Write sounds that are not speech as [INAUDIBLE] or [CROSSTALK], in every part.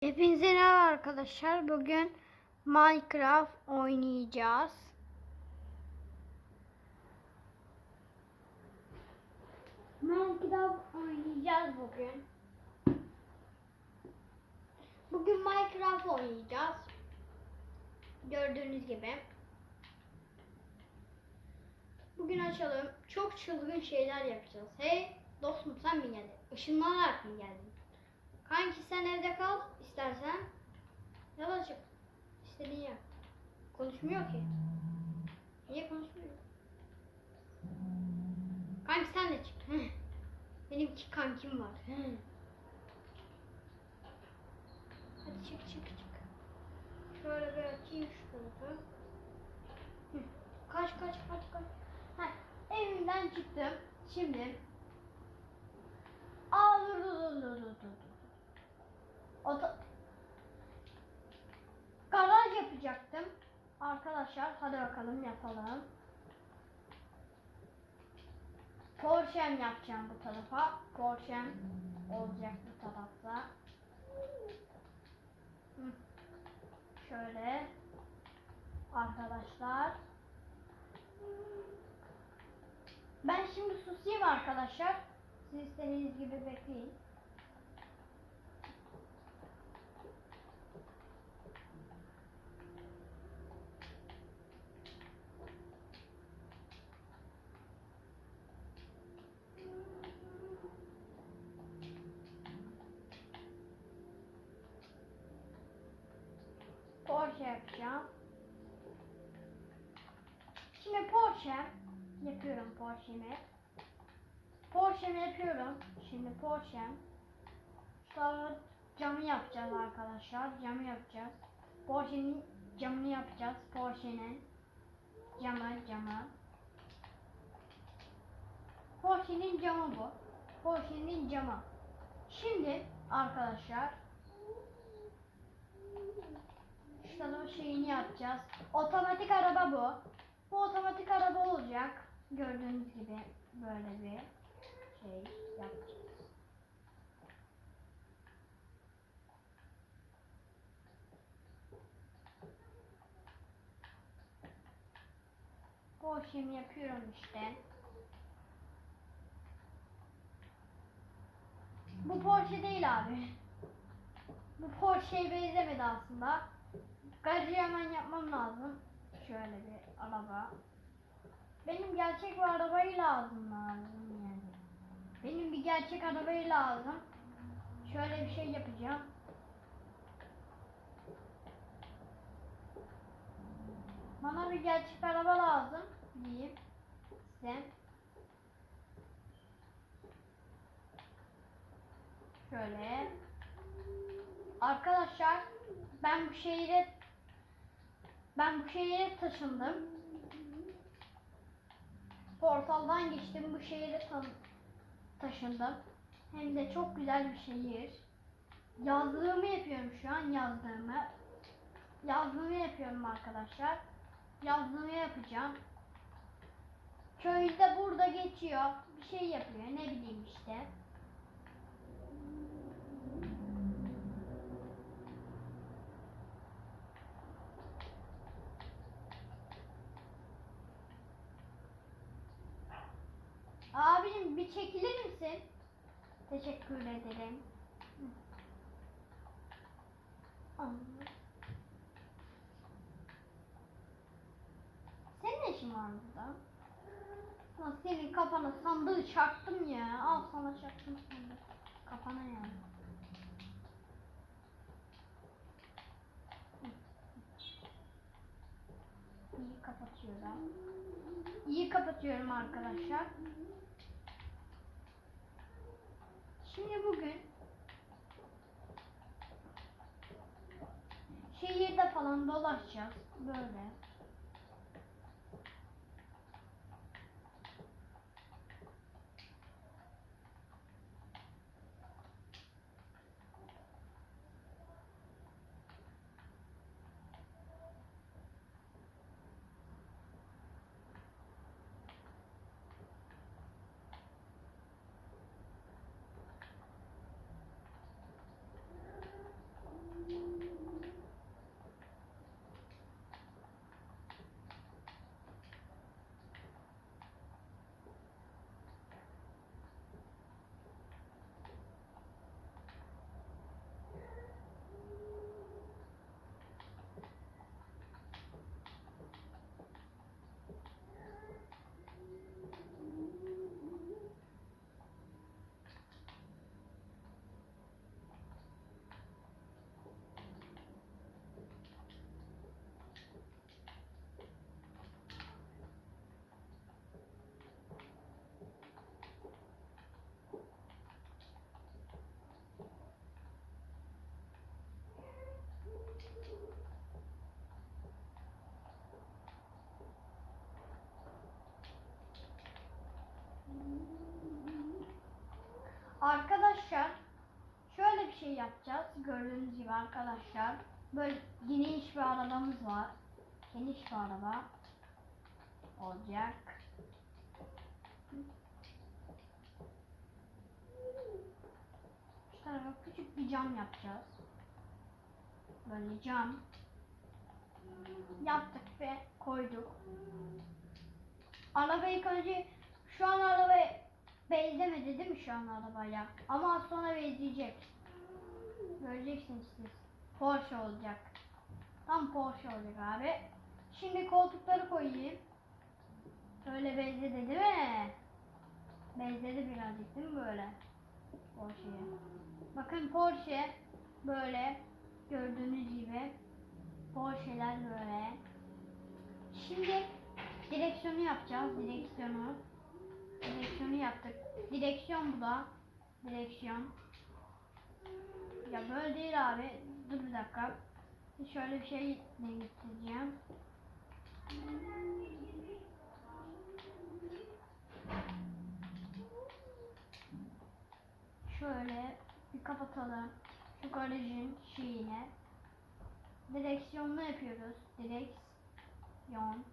Hepinize merhaba arkadaşlar. Bugün Minecraft oynayacağız. Minecraft oynayacağız bugün. Bugün Minecraft oynayacağız. Gördüğünüz gibi. Bugün açalım. Çok çılgın şeyler yapacağız. Hey dostum sen mi geldin? Işınlanarak mı geldin? Kanki sen evde kal istersen. Yola çık. İstediğin yap. Konuşmuyor ki. Niye konuşmuyor? Kanki sen de çık. Heh. [LAUGHS] Benim iki kankim var. [LAUGHS] Hadi çık çık çık. Şöyle bir açayım şu tarafı. Kaç kaç kaç kaç. Heh. Evimden çıktım. Şimdi Aa dur dur dur dur dur. Oto... Garaj yapacaktım. Arkadaşlar hadi bakalım yapalım. Porsche'm yapacağım bu tarafa. Porsche'm olacak bu tarafta. Şöyle. Arkadaşlar. Ben şimdi susayım arkadaşlar. Siz istediğiniz gibi bekleyin. Porsche yapacağım. Şimdi Porsche yapıyorum Porsche'mi. Porsche'mi yapıyorum. Şimdi Porsche'm. Sonra camı yapacağız arkadaşlar. Camı yapacağız. Porsche'nin camını yapacağız. Porsche'nin camı camı. Porsche'nin camı bu. Porsche'nin camı. Şimdi arkadaşlar şurada şeyini yapacağız. Otomatik araba bu. Bu otomatik araba olacak. Gördüğünüz gibi böyle bir şey yapacağız. Bu işlemi yapıyorum işte. Bu Porsche değil abi. Bu Porsche'ye benzemedi aslında. Garajı hemen yapmam lazım. Şöyle bir araba. Benim gerçek bir arabayı lazım lazım yani. Benim bir gerçek arabayı lazım. Şöyle bir şey yapacağım. Bana bir gerçek araba lazım diyeyim size. Şöyle. Arkadaşlar ben bu şehire ben bu şehire taşındım. Portaldan geçtim bu şehire ta- taşındım. Hem de çok güzel bir şehir. Yazlığımı yapıyorum şu an yazdığımı. Yazlığımı yapıyorum arkadaşlar. Yazlığımı yapacağım. Köyde burada geçiyor. Bir şey yapıyor ne bileyim işte. Abicim bir çekilir misin? Teşekkür ederim. Senin ne işin var burada? Lan senin kafana sandığı çaktım ya. Al sana çaktım sandığı. Kafana yani. İyi kapatıyorum. İyi kapatıyorum arkadaşlar. Bugün şehirde falan dolaşacağız böyle. Arkadaşlar şöyle bir şey yapacağız. Gördüğünüz gibi arkadaşlar. Böyle geniş bir arabamız var. Geniş bir araba olacak. Şu tarafa küçük bir cam yapacağız. Böyle cam yaptık ve koyduk. Araba ilk önce şu an araba benzemedi değil mi şu an arabaya? Ama az sonra benzeyecek. Göreceksiniz siz. Porsche olacak. Tam Porsche olacak abi. Şimdi koltukları koyayım. Öyle benzedi değil mi? Benzedi birazcık değil mi böyle? Porsche'ye. Bakın Porsche böyle gördüğünüz gibi Porsche'ler böyle. Şimdi direksiyonu yapacağız. Direksiyonu. Direksiyonu yaptık. Direksiyon bu da. Direksiyon. Ya böyle değil abi. Dur bir dakika. Şöyle bir şey değiştireceğim. Şöyle bir kapatalım. Şu garajın şeyine. Direksiyonlu yapıyoruz. Direksiyon.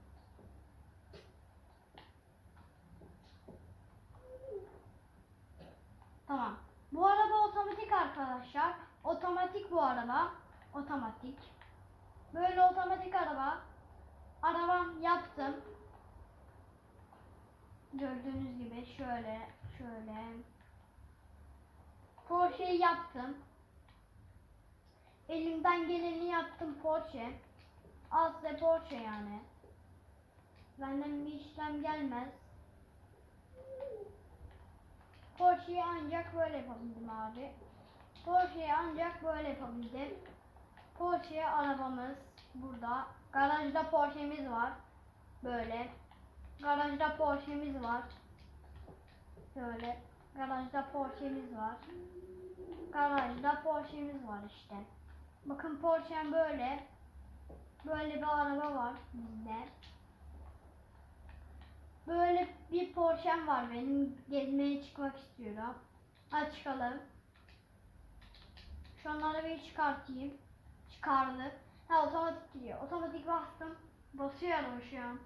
Tamam. Bu araba otomatik arkadaşlar. Otomatik bu araba. Otomatik. Böyle otomatik araba. Arabam yaptım. Gördüğünüz gibi şöyle şöyle. Porsche'yi yaptım. Elimden geleni yaptım Porsche. Size Porsche yani. Benden bir işlem gelmez. Porsche'yi ancak böyle yapabildim abi. Porsche'yi ancak böyle yapabildim. Porsche arabamız burada. Garajda Porsche'miz var. Böyle. Garajda Porsche'miz var. Şöyle. Garajda Porsche'miz var. Garajda Porsche'miz var işte. Bakın Porsche'm böyle. Böyle bir araba var bizde. Böyle bir Porsche'm var benim. Gezmeye çıkmak istiyorum. Hadi çıkalım. Şu an arabayı çıkartayım. Çıkardık. Ha otomatik gidiyor. Otomatik bastım. Basıyor araba şu an.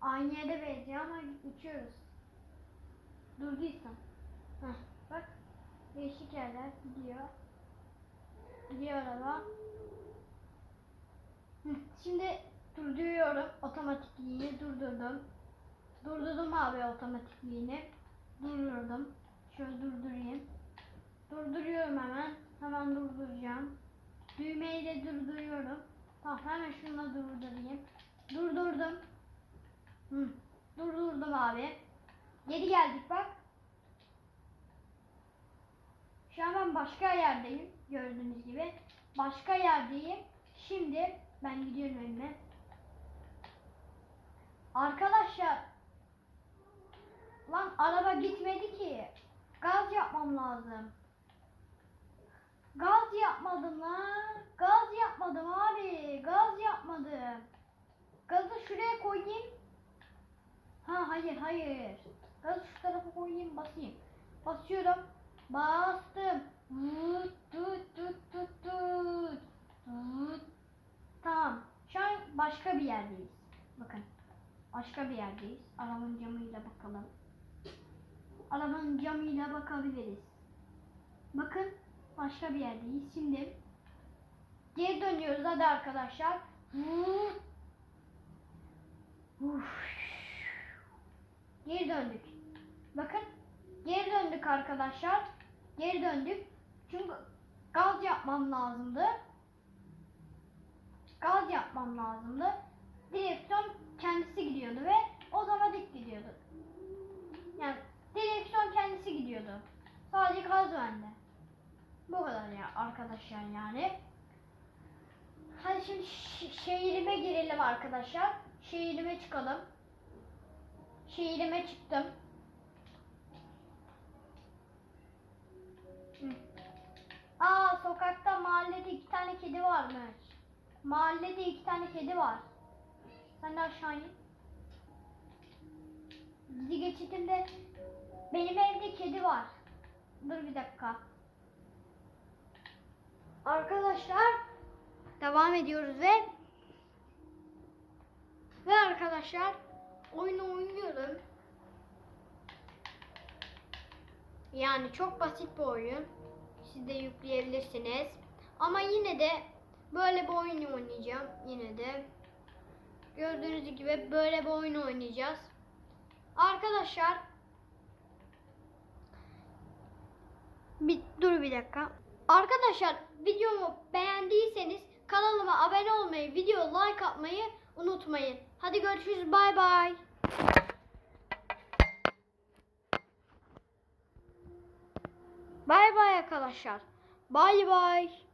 Aynı yerde benziyor ama uçuyoruz. Durduysam. Heh, bak. Değişik yerler gidiyor. Gidiyor araba. Şimdi durduruyorum. Otomatikliğini durdurdum. Durdurdum abi otomatikliğini. Durdurdum. Şöyle durdurayım. Durduruyorum hemen. Hemen durduracağım. Düğmeyi de durduruyorum. Tamam hemen şunu da durdurayım. Durdurdum. Hı. Durdurdum abi. Geri geldik bak. Şu an ben başka yerdeyim. Gördüğünüz gibi. Başka yerdeyim. Şimdi ben gidiyorum önüne. Arkadaşlar. Lan araba gitmedi ki. Gaz yapmam lazım. Gaz yapmadım lan. Gaz yapmadım abi. Gaz yapmadım. Gazı şuraya koyayım. Ha hayır hayır. Gazı şu tarafa koyayım basayım. Basıyorum. Bastım. Tut tut tut tut tut. Tut. Tamam. Şu an başka bir yerdeyiz. Bakın. Başka bir yerdeyiz. Arabanın camıyla bakalım. Arabanın camıyla bakabiliriz. Bakın başka bir yerdeyiz. Şimdi geri dönüyoruz hadi arkadaşlar. Geri döndük. Bakın geri döndük arkadaşlar. Geri döndük. Çünkü gaz yapmam lazımdı. Gaz yapmam lazımdı. Direksiyon kendisi gidiyordu ve otomatik gidiyordu. Yani direksiyon kendisi gidiyordu. Sadece gaz bende. Bu kadar ya arkadaşlar yani. Hadi şimdi şehrime girelim arkadaşlar. Şehrime çıkalım. Şehrime çıktım. Hı. Aa sokakta mahallede iki tane kedi varmış. Mahallede iki tane kedi var. Sen de aşağı in. Dizi geçitinde benim evde kedi var. Dur bir dakika. Arkadaşlar devam ediyoruz ve ve arkadaşlar oyunu oynuyorum. Yani çok basit bir oyun. Siz de yükleyebilirsiniz. Ama yine de böyle bir oyun oynayacağım. Yine de gördüğünüz gibi böyle bir oyun oynayacağız. Arkadaşlar bir dur bir dakika. Arkadaşlar videomu beğendiyseniz kanalıma abone olmayı, video like atmayı unutmayın. Hadi görüşürüz. Bay bay. Bay bay arkadaşlar. Bay bay.